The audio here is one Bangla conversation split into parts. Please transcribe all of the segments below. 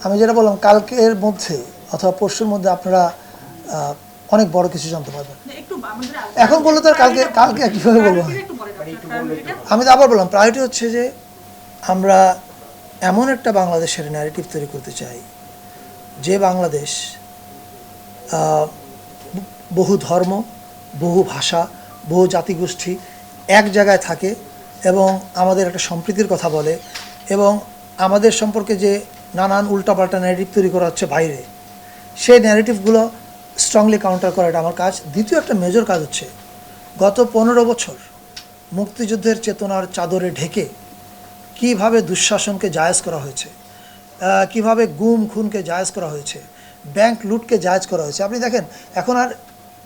আমি যেটা বললাম কালকের মধ্যে অথবা পরশুর মধ্যে আপনারা অনেক বড় কিছু জানতে পারবেন এখন বললে তো আর কালকে- কালকে কীভাবে বলব? আমি তো আবার বললাম প্রায়োরিটি হচ্ছে যে আমরা এমন একটা বাংলাদেশের ন্যারেটিভ তৈরি করতে চাই যে বাংলাদেশ বহু ধর্ম বহু ভাষা বহু জাতিগোষ্ঠী এক জায়গায় থাকে এবং আমাদের একটা সম্প্রীতির কথা বলে এবং আমাদের সম্পর্কে যে নানান উল্টাপাল্টা ন্যারেটিভ তৈরি করা হচ্ছে বাইরে। সেই ন্যারেটিভগুলো স্ট্রংলি কাউন্টার করা এটা আমার কাজ। দ্বিতীয় একটা মেজর কাজ হচ্ছে, গত পনেরো বছর মুক্তিযুদ্ধের চেতনার চাদরে ঢেকে কীভাবে দুঃশাসনকে জায়েজ করা হয়েছে কীভাবে গুম খুনকে জায়েজ করা হয়েছে ব্যাংক লুটকে জায়েজ করা হয়েছে। আপনি দেখেন, এখন আর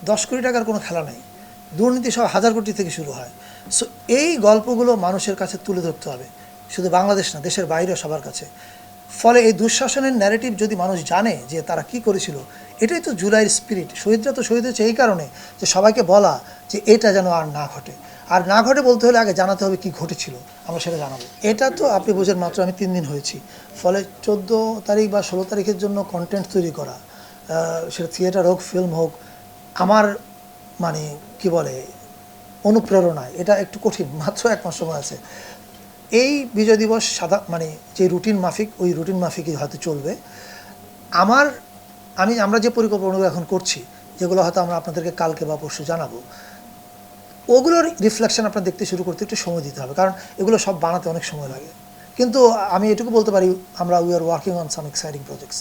দশ কোটি টাকার কোনো খেলা নেই। দুর্নীতি সব হাজার কোটি থেকে শুরু হয়। সো এই গল্পগুলো মানুষের কাছে তুলে ধরতে হবে। শুধু বাংলাদেশ না, দেশের বাইরেও সবার কাছে। ফলে এই দুঃশাসনের ন্যারেটিভ যদি মানুষ জানে যে তারা কি করেছিল, এটাই তো জুলাইয়ের স্পিরিট শহীদরা তো শহীদ হয়েছে এই কারণে যে সবাইকে বলা যে এটা যেন আর না ঘটে। আর না ঘটে বলতে হলে আগে জানাতে হবে কি ঘটেছিল, আমরা সেটা জানাব। এটা তো আপনি বোঝেন মাত্র আমি তিন দিন হয়েছি। ফলে চোদ্দ তারিখ বা ষোলো তারিখের জন্য কন্টেন্ট তৈরি করা সেটা থিয়েটার হোক ফিল্ম হোক, আমার মানে কি বলে অনুপ্রেরণায় এটা একটু কঠিন, মাত্র এক মাস সময় আছে। এই বিজয় দিবস সাদা মানে যে রুটিন মাফিক, ওই রুটিন মাফিকই হয়তো চলবে। আমার, আমি, আমরা যে পরিকল্পনাগুলো এখন করছি, যেগুলো হয়তো আমরা আপনাদেরকে কালকে বা পরশু জানাব, ওগুলোর রিফ্লেকশন আপনার দেখতে শুরু করতে একটু সময় দিতে হবে, কারণ এগুলো সব বানাতে অনেক সময় লাগে। কিন্তু আমি এটুকু বলতে পারি, আমরা we are working on some exciting projects